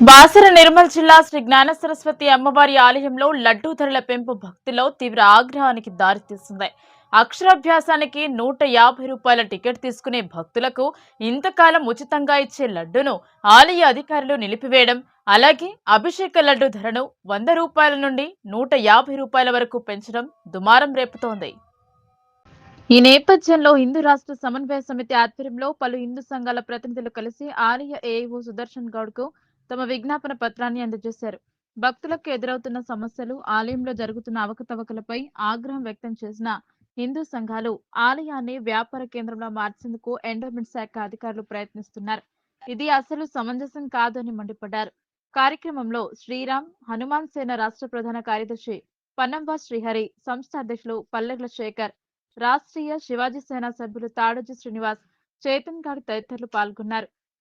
బాసర నిర్మల్ జిల్లా శ్రీ జ్ఞాన సరస్వతి అమ్మవారి ఆలయంలో లడ్డూ ధరల పెంపు భక్తిలో తీవ్ర ఆగ్రహానికి దారితీస్తుంది అక్షరాభ్యాసానికి నూట యాభై రూపాయల టికెట్ తీసుకునే భక్తులకు ఇంతకాలం ఉచితంగా ఇచ్చే లడ్డును ఆలయ అధికారులు నిలిపివేయడం అలాగే అభిషేక లడ్డు ధరను వంద రూపాయల నుండి నూట యాభై రూపాయల వరకు పెంచడం దుమారం రేపుతోంది. ఈ నేపథ్యంలో హిందూ రాష్ట్ర సమన్వయ సమితి ఆధ్వర్యంలో పలు హిందూ సంఘాల ప్రతినిధులు కలిసి ఆలయ ఏఓ సుదర్శన్ గౌడ్కు తమ విజ్ఞాపన పత్రాన్ని అందజేశారు. భక్తులకు ఎదురవుతున్న సమస్యలు ఆలయంలో జరుగుతున్న అవకతవకలపై ఆగ్రహం వ్యక్తం చేసిన హిందూ సంఘాలు ఆలయాన్ని వ్యాపార కేంద్రంలో మార్చేందుకు ఎండోమెంట్ శాఖ అధికారులు ప్రయత్నిస్తున్నారు. ఇది అసలు సమంజసం కాదని మండిపడ్డారు. కార్యక్రమంలో శ్రీరామ్ హనుమాన్ సేన రాష్ట్ర ప్రధాన కార్యదర్శి పన్నంబా శ్రీహరి సంస్థ అధ్యక్షులు పల్లెగ్ల శేఖర్ రాష్ట్రీయ శివాజీ సేన సభ్యులు తాడోజీ శ్రీనివాస్ చేతన్ గారి తదితరులు పాల్గొన్నారు.